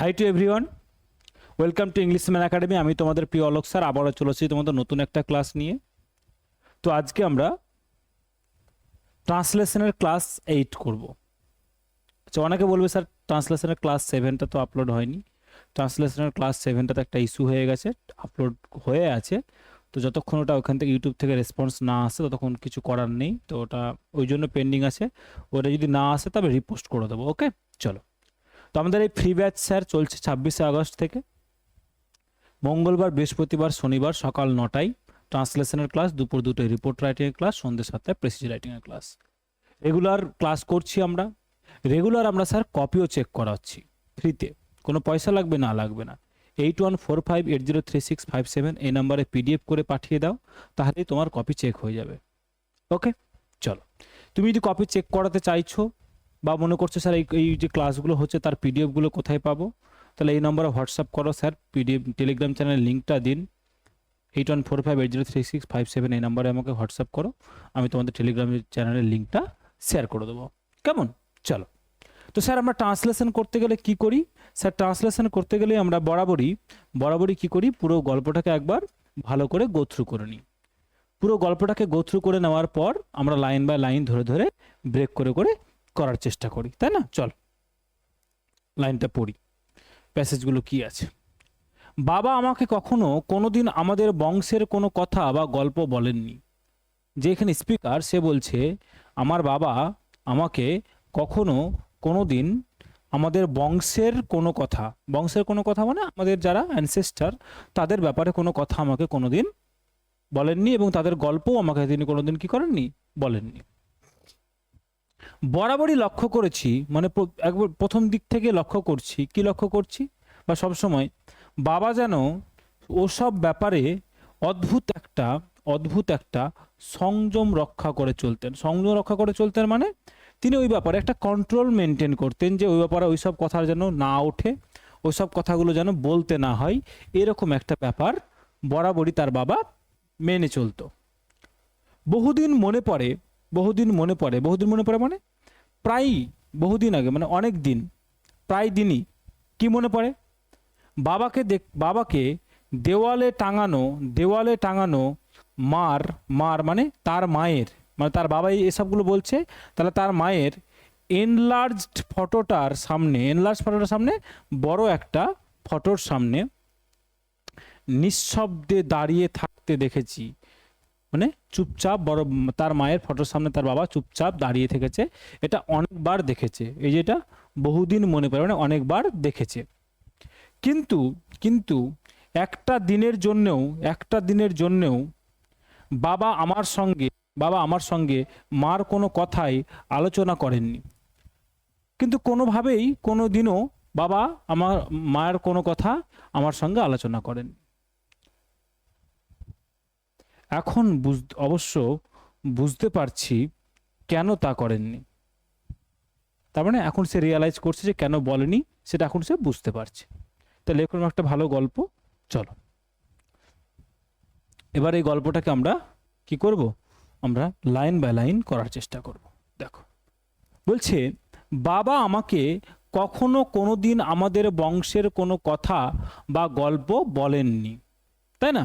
Hi to everyone welcome to English man academy আমি তোমাদের প্রিয় অলোক স্যার, আবারও চলেছি তোমাদের নতুন একটা ক্লাস নিয়ে। তো আজকে আমরা ট্রান্সলেশনের ক্লাস এইট করব। আচ্ছা অনেকে বলবে স্যার ট্রান্সলেশনের ক্লাস সেভেনটা তো আপলোড হয়নি। ট্রান্সলেশনের ক্লাস সেভেনটাতে একটা ইস্যু হয়ে গেছে আপলোড হয়ে আছে। তো যতক্ষণ ওটা ওখান থেকে ইউটিউব থেকে রেসপন্স না আসে, ততক্ষণ কিছু করার নেই। তো ওটা ওই জন্য পেন্ডিং আছে। ওটা যদি না আসে, তবে রিপোস্ট করে দেবো ওকে চলো। তো আমাদের এই ফ্রি ব্যাচ স্যার চলছে ছাব্বিশে আগস্ট থেকে। মঙ্গলবার, বৃহস্পতিবার, শনিবার সকাল নটায় ট্রান্সলেশনের ক্লাস, দুপুর দুটোয় রিপোর্ট রাইটিংয়ের ক্লাস, সন্ধ্যে সাতটায় প্রেসিজ রাইটিংয়ের ক্লাস। রেগুলার ক্লাস করছি আমরা। রেগুলার আমরা স্যার কপিও চেক করাচ্ছি ফ্রিতে কোনো পয়সা লাগবে না লাগবে না। Eight one four five eight zero three six five seven এই নাম্বারে পিডিএফ করে পাঠিয়ে দাও, তাহলেই তোমার কপি চেক হয়ে যাবে। ওকে চলো। তুমি যদি কপি চেক করাতে চাইছো বা মনে করছে, স্যার, এই যে ক্লাসগুলো হচ্ছে, তার পিডিএফগুলো কোথায় পাবো? তাহলে এই নম্বরে হোয়াটসঅ্যাপ করো, স্যার, পিডিএফ, টেলিগ্রাম চ্যানেলের লিঙ্কটা দিন। Eight one four five eight zero three six five seven এই নাম্বারে আমাকে হোয়াটসঅ্যাপ করো, আমি তোমাদের টেলিগ্রাম চ্যানেলের লিঙ্কটা শেয়ার করে দেবো। কেমন? চলো। তো স্যার, আমরা ট্রান্সলেশন করতে গেলে কি করি? স্যার, ট্রান্সলেশন করতে গেলে আমরা বরাবরই বরাবরই কি করি? পুরো গল্পটাকে একবার ভালো করে গোথ্রু করে নিই। পুরো গল্পটাকে গো থ্রু করে নেওয়ার পর আমরা লাইন বাই লাইন ধরে ধরে ব্রেক করে করে করার চেষ্টা করি, তাই না? চল, লাইনটা পড়ি। প্যাসেজগুলো কি আছে? বাবা আমাকে কখনো কোনোদিন আমাদের বংশের কোনো কথা বা গল্প বলেননি। যে এখানে স্পিকার, সে বলছে, আমার বাবা আমাকে কখনো কোনো দিন আমাদের বংশের কোনো কথা, বংশের কোনো কথা মানে আমাদের যারা অ্যানসেস্টার তাদের ব্যাপারে কোনো কথা আমাকে কোনো দিন বলেননি এবং তাদের গল্পও আমাকে তিনি কোনোদিন কি করেননি? বলেননি। বরাবরই লক্ষ্য করেছি মানে একবার প্রথম দিক থেকে লক্ষ্য করছি। কি লক্ষ্য করছি? বা সব সময় বাবা যেন ওসব ব্যাপারে অদ্ভুত একটা অদ্ভুত একটা সংযম রক্ষা করে চলতেন। সংযম রক্ষা করে চলতেন মানে তিনি ওই ব্যাপারে একটা কন্ট্রোল মেনটেন করতেন যে ওই ব্যাপারে ওই সব কথা যেন না ওঠে, ওই সব কথাগুলো যেন বলতে না হয়। এরকম একটা ব্যাপার বরাবরই তার বাবা মেনে চলতো। বহুদিন মনে পড়ে বহুদিন মনে পড়ে। বহুদিন মনে পড়ে মানে? প্রায়ই বহুদিন আগে মানে অনেক দিন, প্রায় দিনই। কি মনে পড়ে? বাবাকে দেখ, বাবাকে দেওয়ালে টাঙানো দেওয়ালে টাঙানো মার মার মানে তার মায়ের মানে তার বাবাই এসবগুলো বলছে, তাহলে তার মায়ের এনলার্জড ফটোটার সামনে এনলার্জ ফটোটার সামনে বড় একটা ফটোর সামনে নিঃশব্দে দাঁড়িয়ে থাকতে দেখেছি। মানে চুপচাপ বড় তার মায়ের ফটোর সামনে তার বাবা চুপচাপ দাঁড়িয়ে থেকেছে। এটা অনেকবার দেখেছে। এই যেটা বহুদিন মনে পড়ে মানে অনেকবার দেখেছে। কিন্তু কিন্তু একটা দিনের জন্যেও, একটা দিনের জন্যেও বাবা আমার সঙ্গে, বাবা আমার সঙ্গে মার কোনো কথাই আলোচনা করেননি। কিন্তু কোনোভাবেই কোনো দিনও বাবা আমার মায়ের কোনো কথা আমার সঙ্গে আলোচনা করেন এখন বুঝ অবশ্য বুঝতে পারছি কেন তা করেননি। তার মানে এখন সে রিয়ালাইজ করছে যে কেন বলেনি, সেটা এখন সে বুঝতে পারছে। তাহলে এরকম একটা ভালো গল্প, চলো। এবার এই গল্পটাকে আমরা কি করব? আমরা লাইন বাই লাইন করার চেষ্টা করব। দেখো, বলছে, বাবা আমাকে কখনো কোনো দিন আমাদের বংশের কোনো কথা বা গল্প বলেননি। তাই না?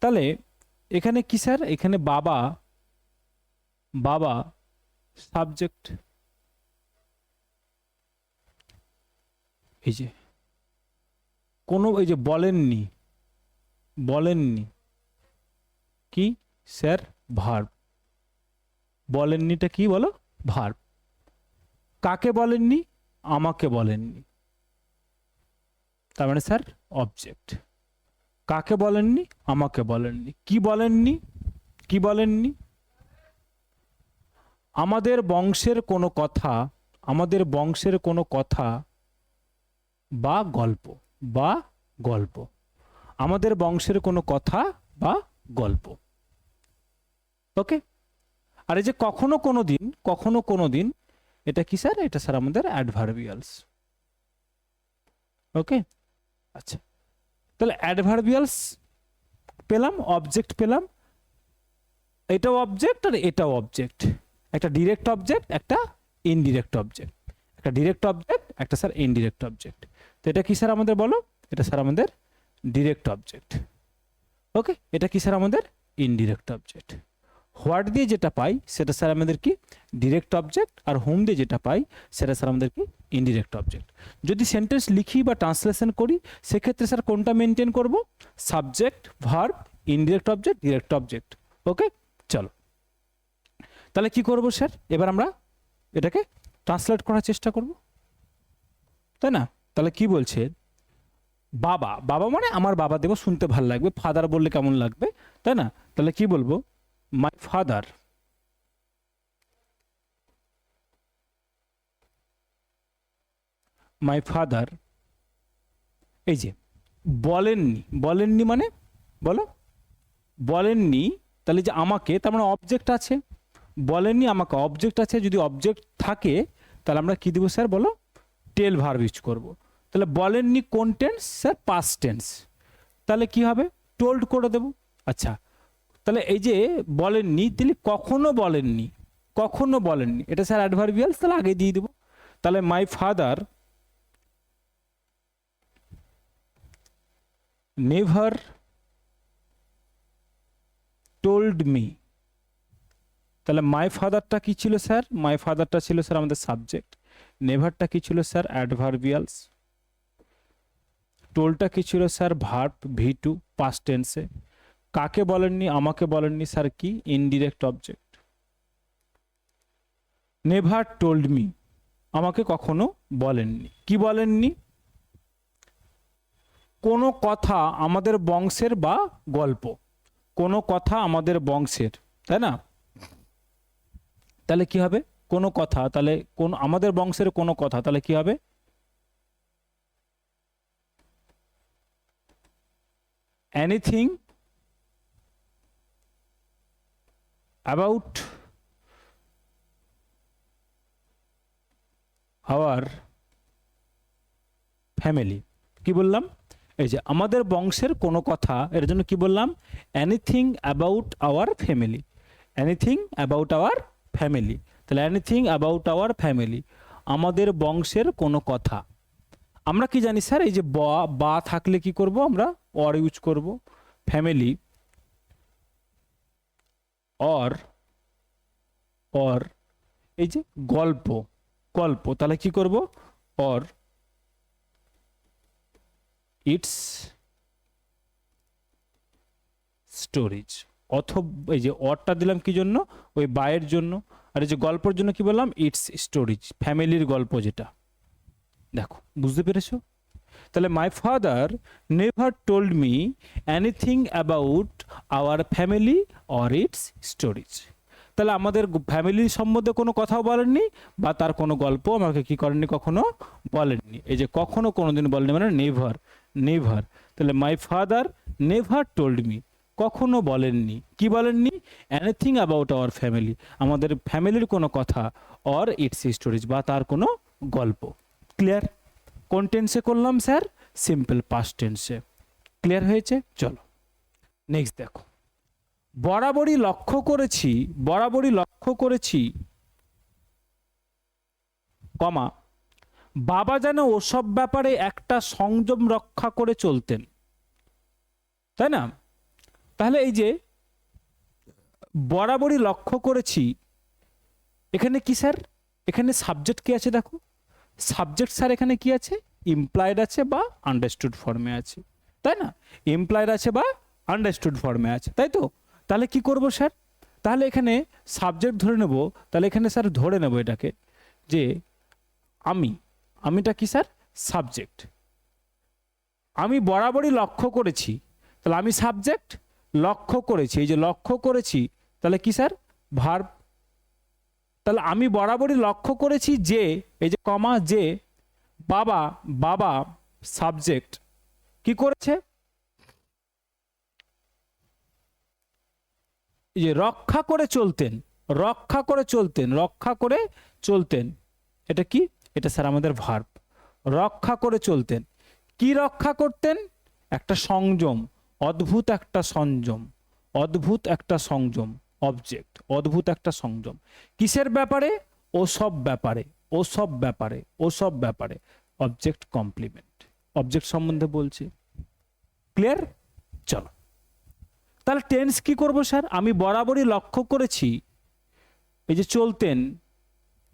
তাহলে এখানে কি স্যার? এখানে বাবা বাবা সাবজেক্ট এই যে, কোনো এই যে বলেননি বলেননি, কি স্যার? ভার্ব। বলেননিটা কি বলো? ভার্ব। কাকে বলেননি? আমাকে বলেননি। তার মানে স্যার অবজেক্ট কাকে বলেননি? আমাকে বলেননি। কি বলেননি? কি বলেননি? আমাদের বংশের কোনো কথা, আমাদের বংশের কোনো কথা বা গল্প বা গল্প। আমাদের বংশের কোনো কথা বা গল্প। ওকে? আর এই যে কখনো কোনো দিন, কখনো কোনো দিন, এটা কি স্যার? এটা স্যার আমাদের অ্যাডভার্বিয়ালস ওকে? আচ্ছা। তাহলে অ্যাডভার্বিয়ালস পেলাম অবজেক্ট পেলাম, এটাও অবজেক্ট আর এটাও অবজেক্ট একটা ডিরেক্ট অবজেক্ট একটা ইনডিরেক্ট অবজেক্ট একটা ডিরেক্ট অবজেক্ট একটা স্যার ইনডিরেক্ট অবজেক্ট তো এটা কি স্যার আমাদের বলো? এটা স্যার আমাদের ডিরেক্ট অবজেক্ট ওকে এটা কি স্যার আমাদের ইনডিরেক্ট অবজেক্ট হোয়াট দিয়ে যেটা পাই সেটা স্যার আমাদের কি ডিরেক্ট অবজেক্ট আর হোম দিয়ে যেটা পাই সেটা স্যার আমাদের কি ইনডিরেক্ট অবজেক্ট যদি সেন্টেন্স লিখি বা ট্রান্সলেশন করি, সেক্ষেত্রে স্যার কোনটা মেনটেন করব? Subject verb indirect object direct object okay চলো। তাহলে কি করব স্যার এবার আমরা এটাকে ট্রান্সলেট করার চেষ্টা করব। তাই না? তাহলে কি বলছে? বাবা। বাবা মানে আমার বাবা দেবো শুনতে ভালো লাগবে ফাদার বললে কেমন লাগবে? তাই না? তাহলে কি বলব? মাই ফাদার মাই ফাদার এই যে, বলেননি বলেননি মানে? বলো। বলেননি, তাহলে যে আমাকে, তার মানে অবজেক্ট আছে। বলেননি, আমাকে অবজেক্ট আছে। যদি অবজেক্ট থাকে, তাহলে আমরা কি দিব স্যার বলো? টেল ভার্ব ইউজ করব। তাহলে বলেননি কোন টেন্স স্যার পাস্ট টেন্স তাহলে কি হবে? টোল্ড করে দেব। আচ্ছা তাহলে এই যে বলেননি, তিনি কখনো বলেননি কখনো বলেননি। এটা স্যার অ্যাডভার্বিয়ালস তাহলে আগে দিয়ে দেবো। তাহলে my father never told me তাহলে মাই ফাদারটা কি ছিল স্যার? মাই ফাদারটা ছিল স্যার আমাদের সাবজেক্ট নেভারটা কি ছিল স্যার? অ্যাডভার্বিয়ালস টোলটা কি ছিল sir? Verb V two past টেন্সে কাকে বলেননি, আমাকে বলেননি, স্যার, কি? Indirect object never told me আমাকে কখনো বলেননি। কি বলেননি? কোনো কথা আমাদের বংশের বা গল্প। কোনো কথা আমাদের বংশের, তাই না? তাহলে কি হবে? কোনো কথা, তাহলে কোন, আমাদের বংশের কোনো কথা, তাহলে কি হবে? এনিথিং অ্যাবাউট আওয়ার ফ্যামিলি কি বললাম? এই যে আমাদের বংশের কোনো কথা, এর জন্য কি বললাম? Anything about our family anything about our family তাহলে এনিথিং অ্যাবাউট আওয়ার ফ্যামিলি আমাদের বংশের কোনো কথা। আমরা কি জানি, স্যার? এই যে বা থাকলে কি করব আমরা? অর ইউজ করব। ফ্যামিলি অর অর এই যে গল্প গল্প, তাহলে কি করব? অর ইটস স্টোরেজ অথবা, এই যে অরটা দিলাম কি জন্য? ওই বায়ের জন্য। আর এই যে গল্পের জন্য কি বললাম? ইটস স্টোরেজ ফ্যামিলির গল্প যেটা। দেখো, বুঝতে পেরেছ? তাহলে my father never told me anything about our family or its stories তাহলে আমাদের ফ্যামিলির সম্বন্ধে কোনো কথাও বলেননি বা তার কোনো গল্প আমাকে কি করেননি, কখনো বলেননি। এই যে কখনো কোনোদিন বলেনি মানে নেভার নেভার তাহলে my father never told me কখনো বলেননি। কি বলেননি? এনিথিং অ্যাবাউট আওয়ার ফ্যামিলি আমাদের ফ্যামিলির কোনো কথা অর ইটস স্টোরিজ বা তার কোনো গল্প। ক্লিয়ার কোন টেন্সে করলাম, স্যার? সিম্পল পাস্ট টেন্সে ক্লিয়ার হয়েছে? চলো। নেক্সট দেখো। বরাবরই লক্ষ্য করেছি, বরাবরই লক্ষ্য করেছি, কমা, বাবা যেন ওসব ব্যাপারে একটা সংযম রক্ষা করে চলতেন। তাই না? তাহলে এই যে, বরাবরই লক্ষ্য করেছি, এখানে কি, স্যার? এখানে সাবজেক্ট কি আছে দেখো? সাবজেক্ট স্যার এখানে কি আছে? ইমপ্লয়েড আছে বা আন্ডারস্টুড ফর্মে আছে। তাই না? ইমপ্লয়েড আছে বা আন্ডারস্টুড ফর্মে আছে। তাই তো? তাহলে কি করব স্যার? তাহলে এখানে সাবজেক্ট ধরে নেব। তাহলে এখানে স্যার ধরে নেব এটাকে যে আমি, আমিটা কি স্যার? সাবজেক্ট আমি বরাবরই লক্ষ্য করেছি। তাহলে আমি সাবজেক্ট লক্ষ্য করেছি। এই যে লক্ষ্য করেছি, তাহলে কি স্যার? ভার্ব তাহলে আমি বরাবরই লক্ষ্য করেছি যে, এই যে কমা যে, বাবা বাবা, সাবজেক্ট, কি করেছে? যে রক্ষা করে চলতেন, রক্ষা করে চলতেন, রক্ষা করে চলতেন। এটা কি? এটা স্যার আমাদের ভার্ব রক্ষা করে চলতেন। কি রক্ষা করতেন? একটা সংযম, অদ্ভুত একটা সংযম, অদ্ভুত একটা সংযম। অবজেক্ট অদ্ভুত একটা সংযম। কিসের ব্যাপারে? ও সব ব্যাপারে, ও সব ব্যাপারে, ও সব ব্যাপারে। অবজেক্ট কমপ্লিমেন্ট অবজেক্ট সম্বন্ধে বলছি। ক্লিয়ার চলো। তাহলে টেন্স কি করব স্যার আমি বরাবরই লক্ষ্য করেছি। এই যে চলতেন,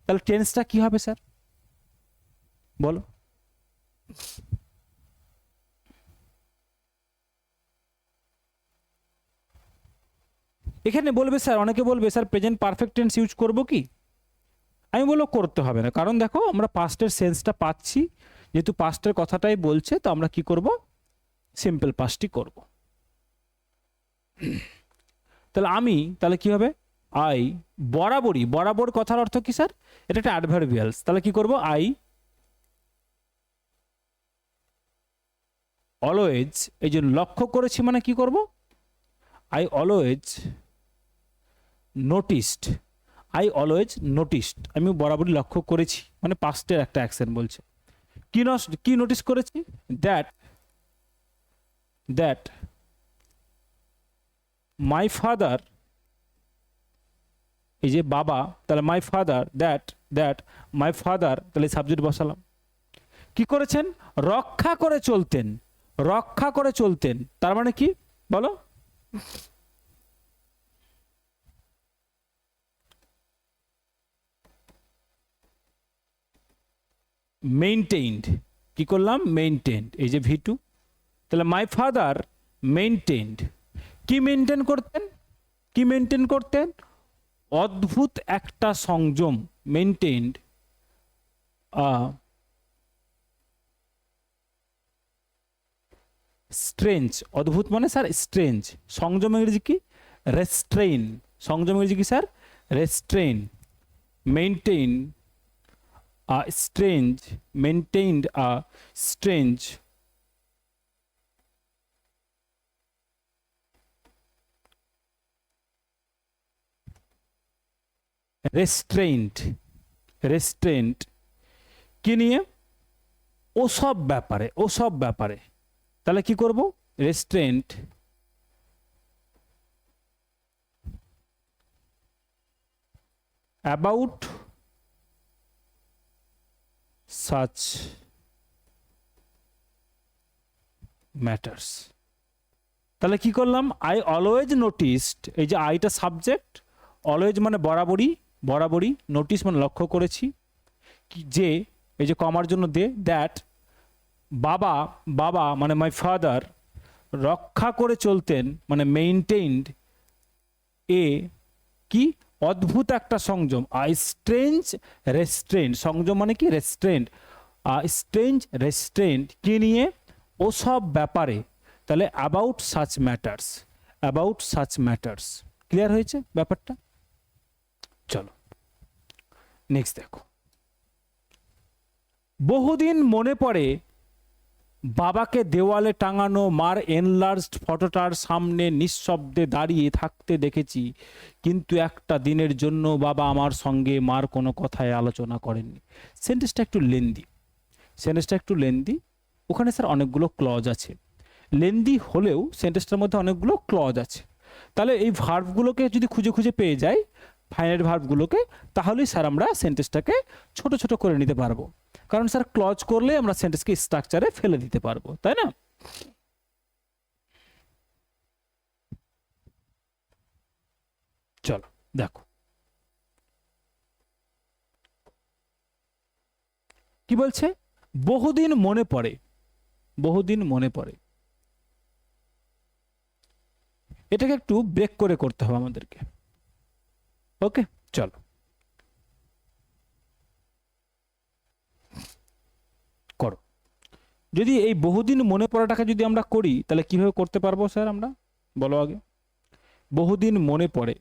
তাহলে টেন্সটা কি হবে স্যার বলো। এখানে বলবে, স্যার, অনেকে বলবে, sir present perfect tense use করব কি? আমি বলব, করতে হবে না। কারণ দেখো, আমরা পাস্টের সেন্সটা পাচ্ছি। যেহেতু পাস্টের কথাটাই বলছে, তো আমরা কি করব? সিম্পল পাস্টই করব। তাহলে আমি, তাহলে কি হবে? আই বরাবরই, বরাবর কথার অর্থ কি, স্যার? এটা একটা অ্যাডভার্বিয়ালস তাহলে কি করব? আই অলওয়েজ এই যে লক্ষ্য করেছি মানে কি করব? I always noticed I always noticed আমি বরাবরই লক্ষ্য করেছি। মানে পাস্টের একটা অ্যাকশন বলছে। কি কি নোটিস করেছি? দ্যাট দ্যাট মাই ফাদার এই যে বাবা, তাহলে my father that that my father তাহলে সাবজেক্ট বসালাম। কি করেছেন? রক্ষা করে চলতেন। রক্ষা করে চলতেন। তার মানে কি? বলো। মেইনটেইনড কি করলাম? মেইনটেইনড এই যে ভি টু তাহলে মাই ফাদার মেইনটেইনড কি মেনটেন করতেন? কি মেনটেন করতেন? অদ্ভুত একটা সংযম মেনটেইনড স্ট্রেঞ্জ অদ্ভুত মানে স্যার স্ট্রেঞ্জ সংযম ইংরেজি কি? রেস্ট্রেইন সংযম ইংরেজি কি sir restrain maintain a strange maintained a strange restraint restraint কি নিয়ে ওসব ব্যাপারে ওসব ব্যাপারে তাহলে কি করব রেস্ট্রেন্ট অ্যাবাউট such matters. তাহলে কি করলাম? আই অলওয়েজ নোটিসড এই যে আইটা সাবজেক্ট অলওয়েজ মানে বরাবরই বরাবরই নোটিস মানে লক্ষ্য করেছি যে, এই যে কমার জন্য দে দ্যাট বাবা বাবা মানে মাই ফাদার রক্ষা করে চলতেন মানে মেইনটেইনড এ কি? অদ্ভুত একটা সংযম আই স্ট্রেঞ্জ রেস্ট্রেন্ট সংযম মানে কি? রেস্ট্রেন্ট স্ট্রেঞ্জ রেস্ট্রেন্ট কি নিয়ে? ওসব ব্যাপারে। তাহলে about such matters about such matters clear হয়েছে ব্যাপারটা? চলো নেক্সট দেখো। বহুদিন মনে পড়ে বাবাকে দেওয়ালে টাঙানো মার এনলার্জড ফটোটার সামনে নিঃশব্দে দাঁড়িয়ে থাকতে দেখেছি। কিন্তু একটা দিনের জন্য বাবা আমার সঙ্গে মার কোনো কথায় আলোচনা করেননি। সেন্টেন্সটা একটু লেন্দি। সেন্টেন্সটা একটু লেন্দি। ওখানে স্যার অনেকগুলো ক্লজ আছে। লেন্দি হলেও সেন্টেন্সটার মধ্যে অনেকগুলো ক্লজ আছে। তাহলে এই ভার্বগুলোকে যদি খুঁজে খুঁজে পেয়ে যাই ফাইনাল ভার্বগুলোকে তাহলেই স্যার আমরা সেন্টেন্সটাকে ছোট ছোট করে নিতে পারব। কারণ স্যার, ক্লজ করলে আমরা সেন্টেন্সকে স্ট্রাকচারে ফেলে দিতে পারব, তাই না? চলো, দেখো। কি বলছে? বহুদিন মনে পড়ে, বহুদিন মনে পড়ে। এটাকে একটু ব্রেক করে করতে হবে আমাদেরকে। ওকে চলো করো যদি এই বহুদিন মনে পড়াটাকে যদি আমরা করি, তাহলে কীভাবে করতে পারব স্যার আমরা? বলো আগে। বহুদিন মনে পড়ে,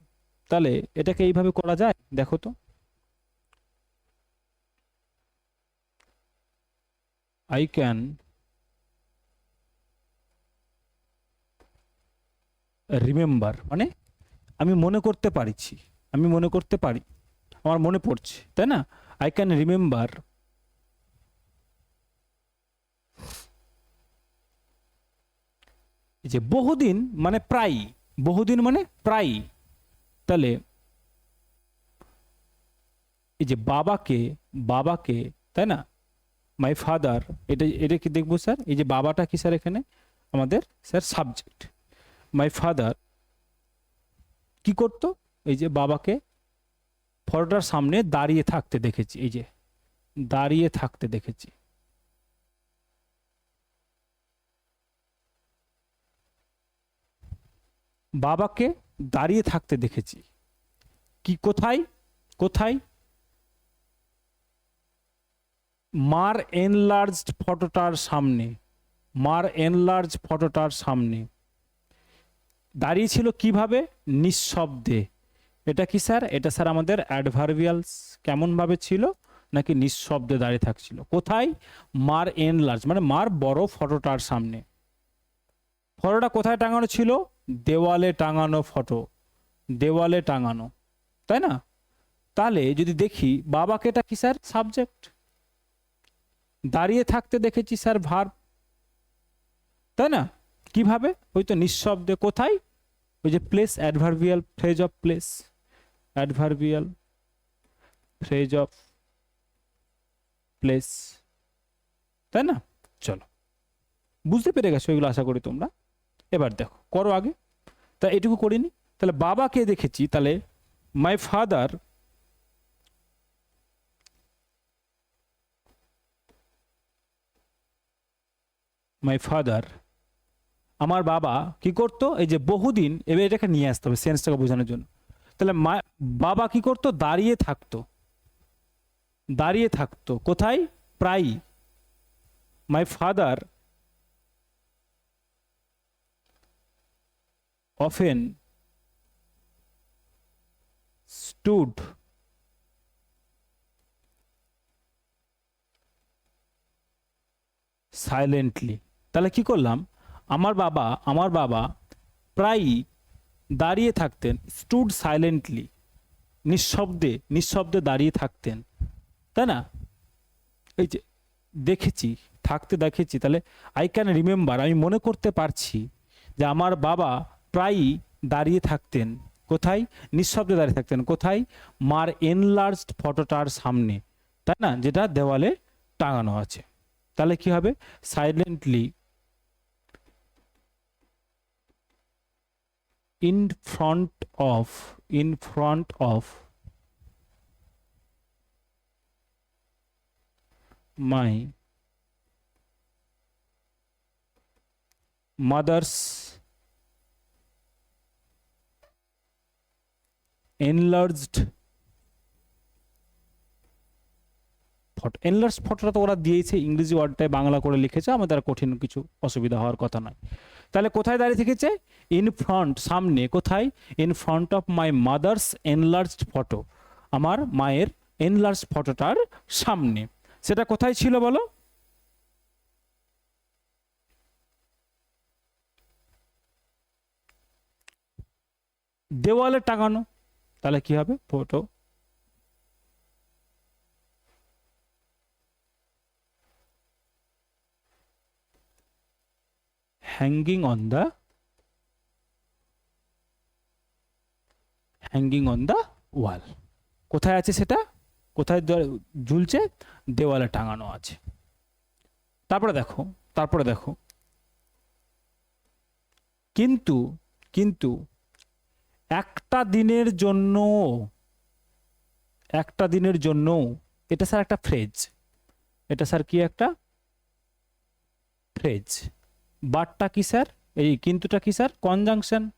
তাহলে এটাকে এইভাবে করা যায়? দেখো তো। আই ক্যান রিমেম্বার মানে আমি মনে করতে পারছি, আমি মনে করতে পারি, আমার মনে পড়ছে, তাই না? আই ক্যান রিমেম্বার যে বহুদিন মানে প্রায় বহুদিন মানে প্রায় তাহলে এই যে বাবাকে বাবাকে, তাই না? মাই ফাদার এটা এটা কি দেখব স্যার? এই যে বাবাটা কি স্যার এখানে? আমাদের স্যার সাবজেক্ট মাই ফাদার কি করতো? এই যে বাবাকে ফটোটার সামনে দাঁড়িয়ে থাকতে দেখেছি, এই যে, দাঁড়িয়ে থাকতে দেখেছি। বাবাকে দাঁড়িয়ে থাকতে দেখেছি। কি, কোথায়? কোথায়? মার এনলার্জড ফটোটার সামনে। মার এনলার্জ ফটোটার সামনে। দাঁড়িয়ে ছিল কীভাবে? নিঃশব্দে। এটা কি স্যার? এটা স্যার আমাদের অ্যাডভার্বিয়ালস কেমনভাবে ছিল? নাকি নিঃশব্দে দাঁড়িয়ে থাকছিল? কোথায়? মার এনলার্জ মানে মার বড় ফটোটার সামনে। ফটোটা কোথায় টাঙানো ছিল? দেওয়ালে টাঙানো ফটো। দেওয়ালে টাঙানো। তাই না? তাহলে যদি দেখি, বাবাকে এটা কি স্যার? সাবজেক্ট? দাঁড়িয়ে থাকতে দেখেছি স্যার ভার। তাই না? কীভাবে? ওই তো নিঃশব্দে কোথায়? ওই যে place adverbial phrase of place adverbial phrase of place তাই না? চলো। বুঝতে পেরে গেছো এগুলো আশা করি তোমরা? এবার দেখো, করো আগে। তা এটুকু করিনি। তাহলে বাবাকে দেখেছি, তাহলে মাই ফাদার মাই ফাদার আমার বাবা কি করতো? এই যে বহুদিন, এবার এটাকে নিয়ে আসতে হবে সেন্সটাকে বোঝানোর জন্য। তাহলে মা, বাবা কি করতো? দাঁড়িয়ে থাকতো। দাঁড়িয়ে থাকতো। কোথায়? প্রায় my father often stood silently তাহলে কি করলাম? আমার বাবা আমার বাবা প্রায়ই দাঁড়িয়ে থাকতেন স্টুড সাইলেন্টলি নিঃশব্দে নিঃশব্দে দাঁড়িয়ে থাকতেন। তাই না? এই যে দেখেছি, থাকতে দেখেছি, তাহলে আই ক্যান রিমেম্বার আমি মনে করতে পারছি যে আমার বাবা প্রায়ই দাঁড়িয়ে থাকতেন। কোথায়? নিঃশব্দে দাঁড়িয়ে থাকতেন। কোথায়? মার এনলার্জড ফটোটার সামনে। তাই না? যেটা দেওয়ালে টাঙানো আছে। তাহলে কি হবে? Silently in front of, in front of my mother's enlarged photo enlarge ফটোটা তো ওরা দিয়েছে, ইংরেজি ওয়ার্ডটায় বাংলা করে লিখেছে আমাদের কঠিন কিছু অসুবিধা হওয়ার কথা নয়। তাহলে কোথায় দাঁড়িয়ে থেকেছে? ইন ফ্রন্ট সামনে, কোথায়? In front of my mother's enlarged photo আমার মায়ের এনলার্জ ফটোটার সামনে। সেটা কোথায় ছিল বলো? দেওয়ালে টাঙানো। তাহলে কি হবে? Photo hanging on the hanging on the wall. কোথায় আছে সেটা? কোথায় ঝুলছে? দেওয়ালে টাঙানো আছে। তারপরে দেখো তারপরে দেখো। কিন্তু কিন্তু একটা দিনের জন্য একটা দিনের জন্য এটা স্যার একটা ফ্রেজ। এটা স্যার কি একটা? ফ্রেজ। বাটটা কি স্যার? এই কিন্তুটা কি স্যার? কনজাংশন।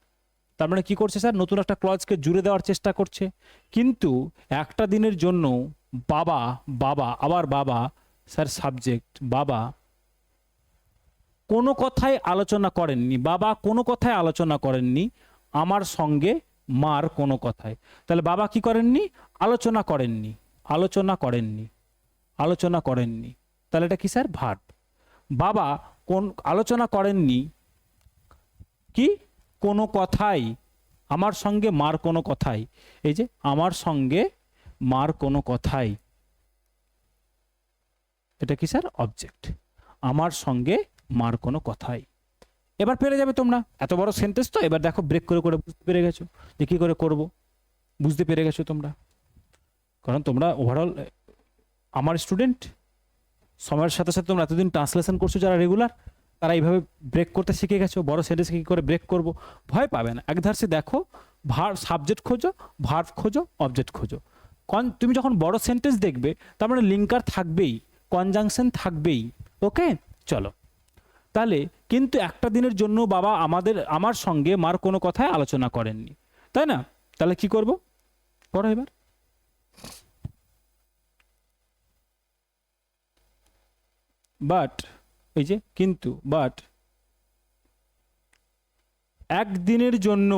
তার মানে কি করছে স্যার? নতুন একটা ক্লজকে জুড়ে দেওয়ার চেষ্টা করছে। কিন্তু একটা দিনের জন্য বাবা বাবা, আবার বাবা, স্যার সাবজেক্ট, বাবা কোনো কথাই আলোচনা করেননি। বাবা কোনো কথাই আলোচনা করেননি। আমার সঙ্গে মার কোনো কথায়। তাহলে বাবা কি করেননি? আলোচনা করেননি। আলোচনা করেননি। আলোচনা করেননি। তাহলে এটা কি স্যার? ভাট বাবা কোন, আলোচনা করেননি কি? কোনো কথাই। আমার সঙ্গে মার কোনো কথাই। এই যে, আমার সঙ্গে মার কোনো কথাই। এটা কি স্যার? অবজেক্ট আমার সঙ্গে মার কোনো কথাই। এবার পেরে যাবে তোমরা। এত বড় সেন্টেন্স তো, এবার দেখো ব্রেক করে করে বুঝতে পেরে গেছো যে কী করে করব। বুঝতে পেরে গেছো তোমরা। কারণ তোমরা ওভারঅল আমার স্টুডেন্ট সময়ের সাথে সাথে তোমরা এতদিন ট্রান্সলেশন করছ যারা রেগুলার তারা এইভাবে ব্রেক করতে শিখে গেছো, বড় সেন্টেন্স কী করে ব্রেক করব, ভয় পাবে না। একধারসে দেখো, ভার সাবজেক্ট খোঁজো ভার্ভ খোঁজো অবজেক্ট খোঁজো। কন তুমি যখন বড় সেন্টেন্স দেখবে, তার মানে লিঙ্কার থাকবেই কনজাংশন থাকবেই। ওকে চলো। তাহলে কিন্তু একটা দিনের জন্য বাবা আমাদের, আমার সঙ্গে মার কোনো কথায় আলোচনা করেননি। তাই না? তাহলে কি করব? করো এবার। বাট এই যে, কিন্তু বাট একদিনের জন্য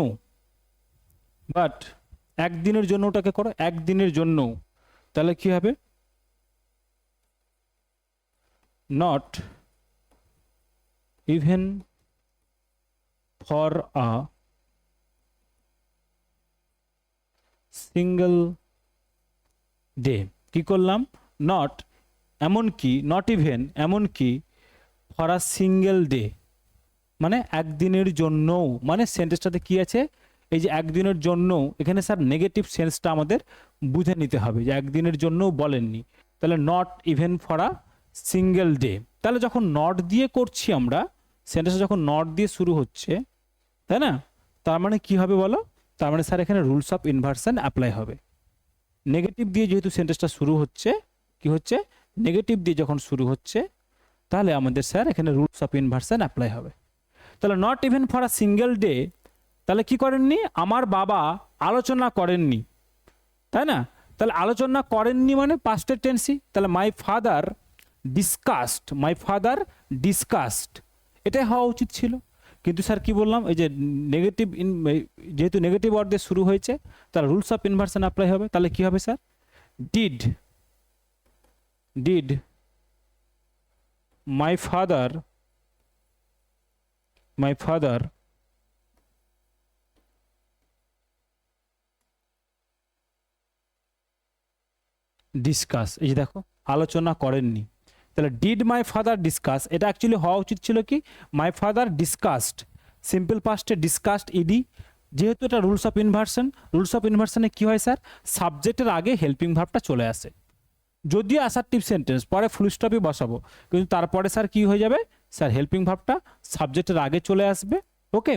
বাট একদিনের জন্য ওটাকে করো একদিনের জন্য তাহলে কি হবে? Not even for a single day কি করলাম? নট এমন কি নট ইভেন এমন কি ফর আ সিঙ্গেল ডে মানে একদিনের জন্যও মানে সেন্টেন্সটাতে কি আছে? এই যে একদিনের জন্য এখানে স্যার নেগেটিভ সেন্সটা আমাদের বুঝে নিতে হবে, যে একদিনের জন্যও বলেননি। তাহলে not even for a single day তাহলে যখন নট দিয়ে করছি আমরা সেন্টেন্সটা যখন নট দিয়ে শুরু হচ্ছে, তাই না? তার মানে কি হবে বলো? তার মানে স্যার এখানে রুলস অফ ইনভার্সন অ্যাপ্লাই হবে। নেগেটিভ দিয়ে যেহেতু সেন্টেন্সটা শুরু হচ্ছে, কি হচ্ছে? নেগেটিভ দিয়ে যখন শুরু হচ্ছে, তাহলে আমাদের স্যার এখানে রুলস অফ ইনভার্সন অ্যাপ্লাই হবে। তাহলে not even for a single day তাহলে কি করেননি? আমার বাবা আলোচনা করেননি। তাই না? তাহলে আলোচনা করেননি মানে পাস্টের টেন্সি তাহলে my father discussed my father discussed এটাই হওয়া উচিত ছিল। কিন্তু স্যার কি বললাম? এই যে নেগেটিভ ইন যেহেতু নেগেটিভ ওয়ার্ড দিয়ে শুরু হয়েছে তাহলে রুলস অফ ইনভার্সন অ্যাপ্লাই হবে। তাহলে কি হবে sir? Did did my father my father discuss এই যে দেখো, আলোচনা করেননি। তাহলে ডিড মাই ফাদার ডিসকাস এটা অ্যাকচুয়ালি হওয়া উচিত ছিল কি? মাই ফাদার ডিসকাস্ট সিম্পল পাস্টে ডিসকাস্ট ইডি যেহেতু এটা rules of inversion rules of ইনভার্সনে কি হয় স্যার সাবজেক্টের আগে হেল্পিং ভাবটা চলে আসে। যদিও অ্যাসার্টিভ সেন্টেন্স পরে ফুল স্টপই বসাবো। কিন্তু তারপরে স্যার কি হয়ে যাবে? স্যার হেল্পিং ভাবটা সাবজেক্টের আগে চলে আসবে। ওকে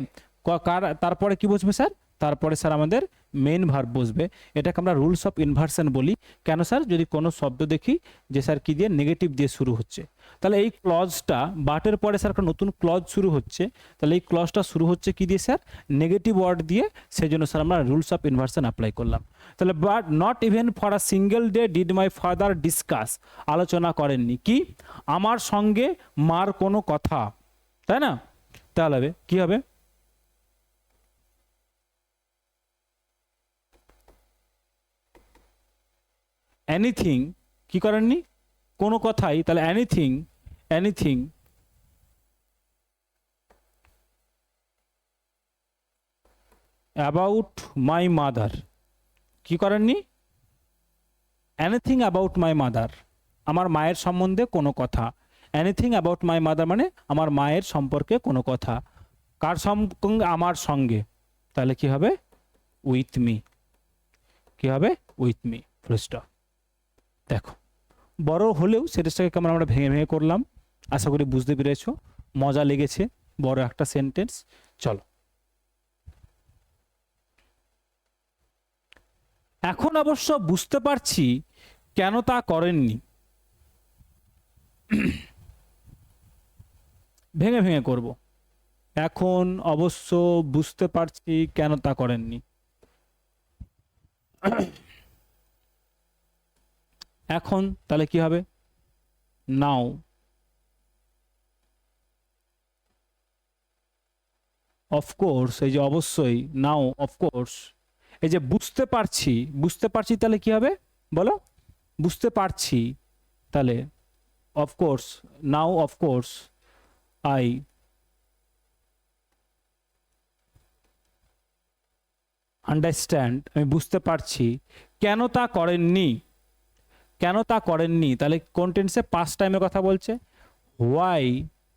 কার তারপরে কি বসবে স্যার তারপরে স্যার আমাদের মেন ভার্ব বসবে এটাকে আমরা রুলস অফ ইনভার্সন বলি। কেন স্যার যদি কোনো শব্দ দেখি যে স্যার কী দিয়ে? নেগেটিভ দিয়ে শুরু হচ্ছে। তাহলে এই ক্লজটা বাটের পরে স্যার একটা নতুন ক্লজ শুরু হচ্ছে। তাহলে এই ক্লজটা শুরু হচ্ছে কি দিয়ে স্যার নেগেটিভ ওয়ার্ড দিয়ে। সেই জন্য স্যার আমরা রুলস অফ ইনভার্সন অ্যাপ্লাই করলাম। তাহলে but not even for a single day did my father discuss আলোচনা করেননি। কি? আমার সঙ্গে মার কোনো কথা। তাই না? তাহলে কি হবে? এনিথিং কি করেননি? কোনো কথাই, তাহলে anything anything about my mother কি করেননি? এনিথিং অ্যাবাউট মাই মাদার আমার মায়ের সম্বন্ধে কোনো কথা। এনিথিং অ্যাবাউট মাই মাদার মানে আমার মায়ের সম্পর্কে কোনো কথা। কার সঙ্গে? আমার সঙ্গে। তাহলে কি হবে? উইথ মি কি হবে? উইথ মি ফুলস্টপ দেখো, বড় হলেও সেন্টেন্সটাকে কেমন আমরা ভেঙে ভেঙে করলাম, আশা করি বুঝতে পেরেছ, মজা লেগেছে, বড় একটা সেন্টেন্স চলো। এখন অবশ্য বুঝতে পারছি কেন তা করেননি। ভেঙে ভেঙে করব। এখন অবশ্য বুঝতে পারছি কেন তা করেননি। এখন তাহলে কি হবে? নাও অফকোর্স এই যে অবশ্যই নাও অফকোর্স এই যে বুঝতে পারছি বুঝতে পারছি তাহলে কি হবে? বলো। বুঝতে পারছি তাহলে of course now of course I understand আমি বুঝতে পারছি। কেন তা করেননি? কেন তা করেননি? তাহলে কোন টেন্সে পাঁচ টাইমের কথা বলছে। Why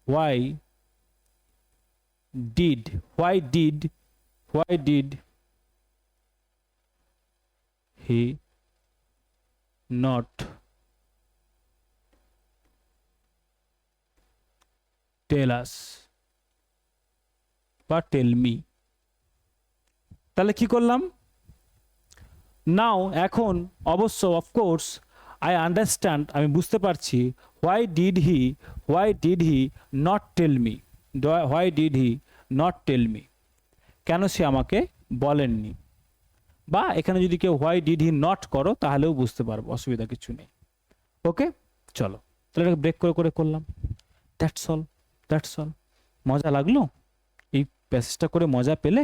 why did why did why did he not tell us বা টেল মি তাহলে কি করলাম? নাও এখন, অবশ্য অফকোর্স আই আন্ডারস্ট্যান্ড আমি বুঝতে পারছি why did he why did he not tell me why did he not tell me কেন সে আমাকে বলেননি? বা এখানে যদি কেউ হোয়াই ডিড হি নট করো, তাহলেও বুঝতে পারব, অসুবিধা কিছু নেই। ওকে চলো। তাহলে এটাকে ব্রেক করে করে করলাম। দ্যাটস অল দ্যাটস অল মজা লাগল? এই প্যাসেজটা করে মজা পেলে?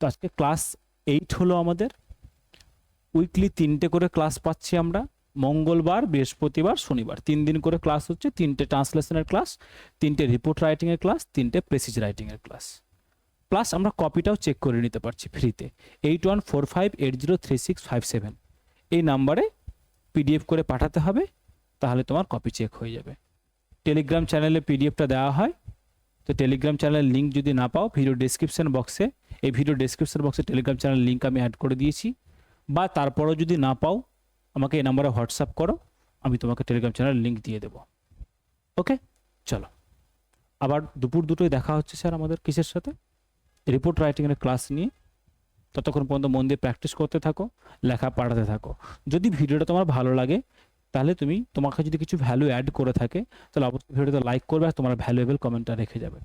তো আজকে ক্লাস এইট হলো আমাদের। উইকলি তিনটে করে ক্লাস পাচ্ছি আমরা, মঙ্গলবার, বৃহস্পতিবার, শনিবার। তিন দিন করে ক্লাস হচ্ছে, তিনটে ট্রান্সলেশনের ক্লাস তিনটে রিপোর্ট রাইটিংয়ের ক্লাস তিনটে প্রেসিজ রাইটিংয়ের ক্লাস প্লাস আমরা কপিটাও চেক করে নিতে পারছি ফ্রিতে eight one four five eight zero three six five seven এই নাম্বারে পিডিএফ করে পাঠাতে হবে, তাহলে তোমার কপি চেক হয়ে যাবে। টেলিগ্রাম চ্যানেলে পিডিএফটা দেওয়া হয়, তো টেলিগ্রাম চ্যানেলের লিঙ্ক যদি না পাও ভিডিও ডেসক্রিপশন বক্সে এই ভিডিও ডেসক্রিপশন বক্সে টেলিগ্রাম চ্যানেল লিঙ্ক আমি অ্যাড করে দিয়েছি। বা তারপরেও যদি না পাও, আমাকে এই নাম্বারে হোয়াটসঅ্যাপ করো, আমি তোমাকে টেলিগ্রাম চ্যানেল লিঙ্ক দিয়ে দেবো। ওকে চলো। আবার দুপুর দুটোই দেখা হচ্ছে স্যার আমাদের কিসের সাথে? রিপোর্ট রাইটিংয়ের ক্লাস নিয়ে। ততক্ষণ পর্যন্ত মন দিয়ে প্র্যাকটিস করতে থাকো, লেখা পাঠাতে থাকো। যদি ভিডিওটা তোমার ভালো লাগে, তাহলে তুমি তোমাকে যদি কিছু ভ্যালু অ্যাড করে থাকে, তাহলে অবশ্যই ভিডিওতে লাইক করবে আর তোমার ভ্যালুয়েবল কমেন্টটা রেখে যাবে।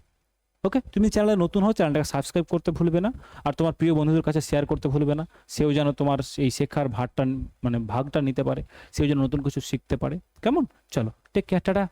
ওকে তুমি চ্যানেলে নতুন হও চ্যানেলটাকে সাবস্ক্রাইব করতে ভুলবে না। আর তোমার প্রিয় বন্ধুদের কাছে শেয়ার করতে ভুলবে না। সেও যেন তোমার এই শেখার ভাগটা মানে ভাগটা নিতে পারে। সেও যেন নতুন কিছু শিখতে পারে। কেমন? চলো টেক কেয়ার টাটা।